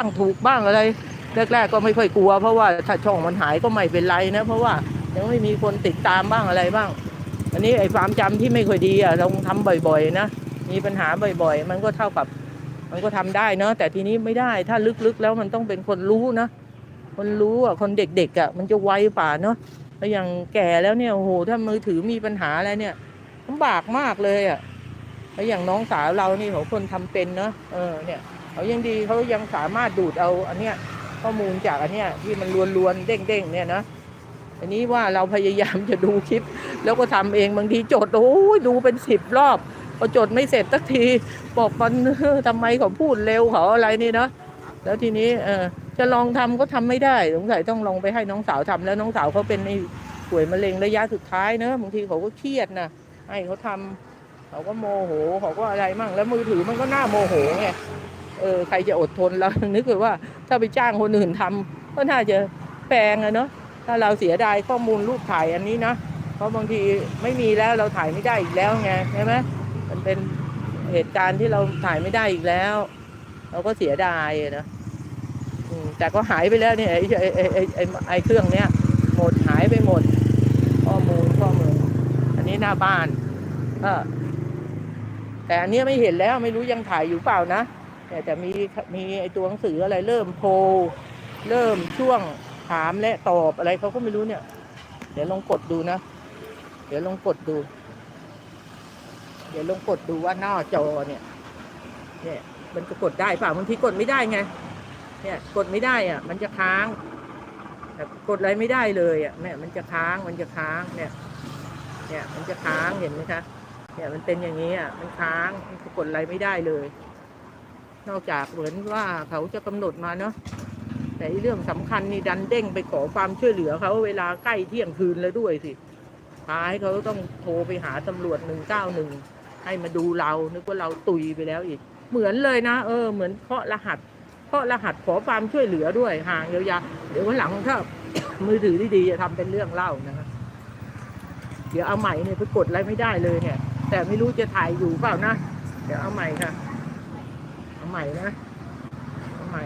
้างถูกบ้างอะไรแรกๆก็ไม่ค่อยกลัว เพราะว่าถ้าช่องมันหายก็ไม่เป็นไรนะเพราะว่ายังไม่มีคนติดตามบ้างอะไรบ้าง อันนี้ไอ้ความจำที่ไม่ค่อยดีอะเราทำบ่อยๆนะมีปัญหาบ่อยๆ มันก็เท่ากับ มันก็ทำได้เนอะแต่ทีนี้ไม่ได้ถ้าลึกๆแล้วมันต้องเป็นคนรู้นะคนรู้อะคนเด็กๆอะมันจะไวป่าเนาะแล้วอย่างแก่แล้วเนี่ยโอ้โหถ้ามือถือมีปัญหาอะไรเนี่ยลำบากมากเลยอะแล้วอย่างน้องสาวเรานี่เขาคนทำเป็นเนาะเออเนี่ย เขายังดีเขายังสามารถดูดเอาอันเนี้ยข้อมูลจากอันเนี้ยที่มันลวนๆเด้งๆเนี่ยนะอันนี้ว่าเราพยายามจะดูคลิป แล้วก็ทำเองบางทีโจทย์โอ้ยดูเป็นสิบรอบพอจดไม่เสร็จสักทีบอกมันทำไมเขาพูดเร็วเขาอะไรนี่เนาะแล้วทีนี้เออจะลองทำก็ทำไม่ได้สงสัยต้องลองไปให้น้องสาวทำแล้วน้องสาวเขาเป็นไอ้ป่วยมะเร็งระยะสุดท้ายเนอะบางทีเขาก็เครียดนะให้เขาทำเขาก็โมโหเขาก็อะไรมั่งแล้วมือถือมันก็หน่าโมโหไง เออใครจะอดทนแล้วนึกว่า ถ้าไปจ้างคนอื่นทำก็น่าจะแพงอะเนาะถ้าเราเสียดายข้อมูลรูปถ่ายอันนี้นะเพราะบางทีไม่มีแล้วเราถ่ายไม่ได้อีกแล้วไงใช่ไหมมันเป็นเหตุการณ์ที่เราถ่ายไม่ได้อีกแล้ว เราก็เสียดายนะแต่ก็หายไปแล้วเนี่ยไอ้ไอ้ไอ้ไอ้ไอ้เครื่องเนี้ยหมดหายไปหมด ข้อมูลข้อมูลอันนี้หน้าบ้าน เออแต่อันนี้ไม่เห็นแล้วไม่รู้ยังถ่ายอยู่เปล่านะ แต่แต่มีมีไอ้ตัวหนังสืออะไรเริ่มโพลเริ่มช่วงถามและตอบอะไรเขาก็ไม่รู้เนี่ย เดี๋ยวลองกดดูนะ เดี๋ยวลองกดดู เดี๋ยวลองกดดูว่าหน้าจอเนี่ย เนี่ย มันจะกดได้เปล่าบางทีกดไม่ได้ไง เนี่ย กดไม่ได้อะ มันจะค้างแต่กดอะไรไม่ได้เลยอะเนี่ยมันจะค้างมันจะค้างเนี่ย เนี่ย มันจะค้างเห็นไหมคะเนี่ยมันเป็นอย่างนี้อะมันค้างมันกดอะไรไม่ได้เลย นอกจากเหมือนว่าเขาจะกำหนดมาเนาะแต่เรื่องสำคัญนี่ดันเด้งไปขอความช่วยเหลือเขาเวลาใกล้เที่ยงคืนแล้วด้วยสิท้ายเขาต้องโทรไปหาตำรวจหนึ่งเก้าหนึ่งให้มาดูเรา นึกว่าเราตุยไปแล้วอีก เหมือนเลยนะ เออ เหมือนเคาะรหัสเคาะรหัสขอความช่วยเหลือด้วยห่างยาวๆเดี๋ยววันหลังถ้ามือถือที่ดีจะทำเป็นเรื่องเล่านะคะเดี๋ยวเอาใหม่เนี่ยไปกดอะไรไม่ได้เลยเนี่ย แต่ไม่รู้จะถ่ายอยู่เปล่านะ เดี๋ยวเอาใหม่ค่ะ ใหม่นะเอาใหม่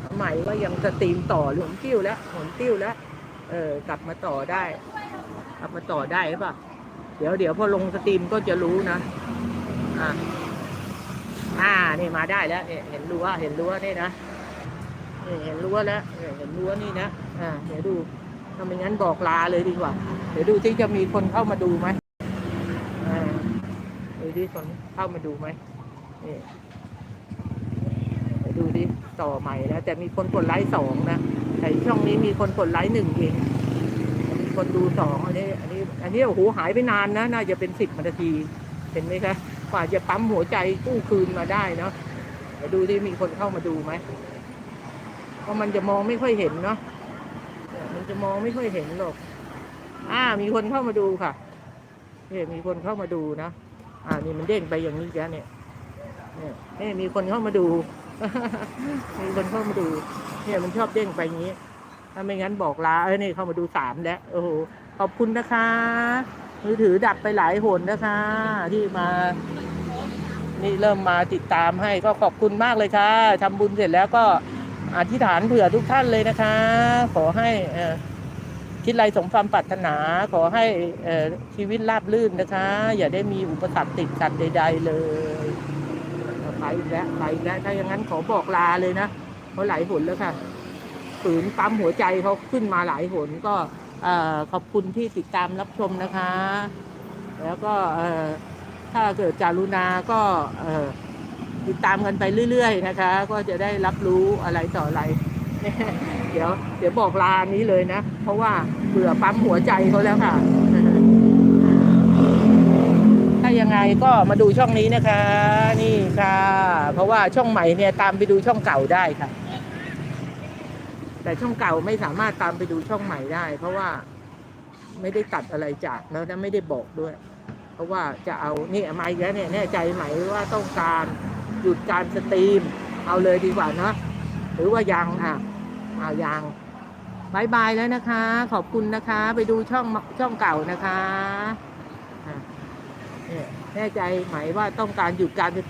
เอาใหม่ว่ายังสตรีมต่อหลวมติ้วแล้วหมุนติ้วแล้ว เออกลับมาต่อได้ กลับมาต่อได้หรือเปล่าเดี๋ยวเดี๋ยวพอลงสตรีมก็จะรู้นะ อ่าอ่านี่มาได้แล้วเนี่ยเห็นรั้วเห็นรั้วนี่นะเห็นรั้วแล้วเห็นรั้วนี่นะ อ่า เดี๋ยวดูถ้าไม่งั้นบอกลาเลยดีกว่า เดี๋ยวดูที่จะมีคนเข้ามาดูไหมอ่าดูที่คนเข้ามาดูไหมนี่เดูดิต่อใหม่นะแต่มีคนกดไลค์สองนะแต่ช่องนี้มีคนกดไลค์หนึ่งเองมีคนดูสองอันนี้ อันนี้ อันนี้โอ้โหหายไปนานนะน่าจะเป็นสิบนาทีเห็นไหมคะกว่าจะปั๊มหัวใจกู้คืนมาได้เนาะเดี๋ยวดูดิมีคนเข้ามาดูไหมเพราะมันจะมองไม่ค่อยเห็นเนาะมันจะมองไม่ค่อยเห็นหรอกอ่า มีคนเข้ามาดูค่ะเนี่ยมีคนเข้ามาดูนะอ่านี่มันเด้งไปอย่างนี้แกเนี่ยเนี่ยเนี่ยมีคนเข้ามาดู มีคนเข้ามาดู เนี่ยมันชอบเด้งไปอย่างนี้ ถ้าไม่งั้นบอกลาเออนี่เข้ามาดูสามแล้วโอ้โหขอบคุณนะคะ มือถือดับไปหลายหนนะคะ ที่มา นี่เริ่มมาติดตามให้ก็ขอบคุณมากเลยค่ะทำบุญเสร็จแล้วก็อธิษฐานเผื่อทุกท่านเลยนะคะ ขอให้เอคิดไรสมความปรารถนา ขอให้เอชีวิตราบรื่นนะคะ อย่าได้มีอุปสรรคติดขัดใด ๆ เลย ไปอีกแล้วไปอีกแล้วถ้าอย่างนั้นขอบอกลาเลยนะเพราะหลายหนแล้วค่ะฝืนปั๊มหัวใจเขาขึ้นมาหลายหนก็ขอบคุณที่ติดตามรับชมนะคะ แล้วก็ถ้าเกิดจารุณาก็ติดตามกันไปเรื่อย ๆ นะคะ ก็จะได้รับรู้อะไรต่ออะไร เดี๋ยว เดี๋ยวบอกลานี้เลยนะ เพราะว่าเบื่อปั๊มหัวใจเขาแล้วค่ะ ยังไงก็มาดูช่องนี้นะคะ นี่ค่ะ เพราะว่าช่องใหม่เนี่ยตามไปดูช่องเก่าได้ค่ะ แต่ช่องเก่าไม่สามารถตามไปดูช่องใหม่ได้ เพราะว่าไม่ได้ตัดอะไรจากแล้วนะไม่ได้บอกด้วย เพราะว่าจะเอานี่มาอีกแล้วเนี่ยแน่ใจไหมว่าต้องการหยุดการสตรีม เอาเลยดีกว่านะหรือว่ายังอะเอายังบายบายแล้วนะคะ ขอบคุณนะคะ ไปดูช่องช่องเก่านะคะ แน่ใจไหมว่าต้องการหยุดการสตรี